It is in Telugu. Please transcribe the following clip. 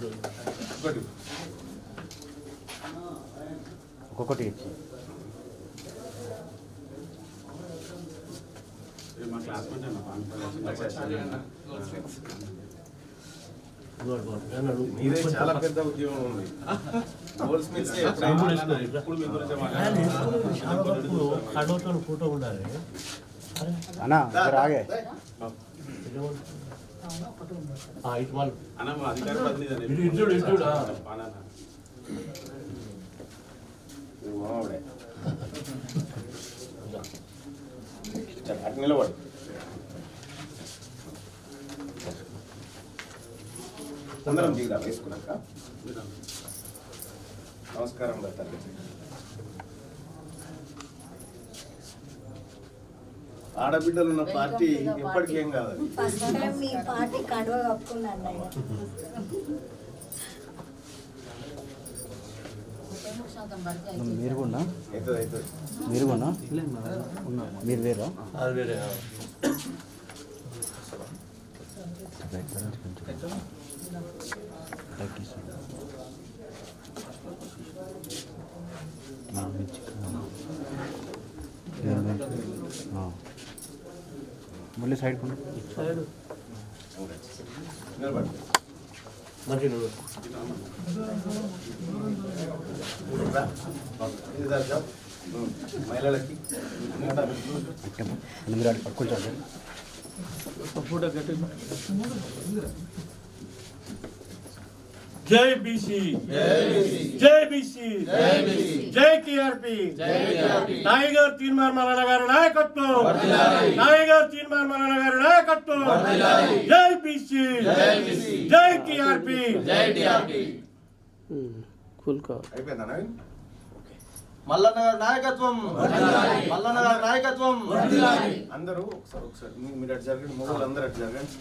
ఒకటి. ఒక్కొక్కటి ఇచ్చి. చాలా పెద్ద ఉంది. ఫోటో ఉండాలి. అన్నా జర అటు నిలబడు. అందరం దిగుదా వేసుకున్నాక? నమస్కారం తల్లి ఆడబిడ్డలు ఉన్న పార్టీ ఎప్పటికేం కాదు. ఫస్ట్ టైం మీ పార్టీ కడవ కప్పుకున్నాను అన్నయ్య మీరు కూడా? మీరు కూడా మీరు వేరా వేరే మళ్ళీ సైడ్ కొండ సైడ్ నిలబడు మంచిగా నువ్వు రా. ఇది దా, జాబ్. ఉమ్. మహిళలకి ఇంకా మీరు అటు కొంచెం ఫోటో కట్టి జై బీసీ జై బీసీ జై టిఆర్పి టైగర్ తీన్మార్ మల్లన్న గారి నాయకత్వం. టైగర్ తీన్మార్ మల్లన్న గారి నాయకత్వం. జై బీసీ. జై టిఆర్పి. అయిపోయిందా నవీన్ మల్లన్న గారి నాయకత్వం. మల్లన్న గారి నాయకత్వం. అందరూ ఒకసారి ఒకసారి. మీరు అటు జరగండి మొగలు అందరూ అటు జరగండి.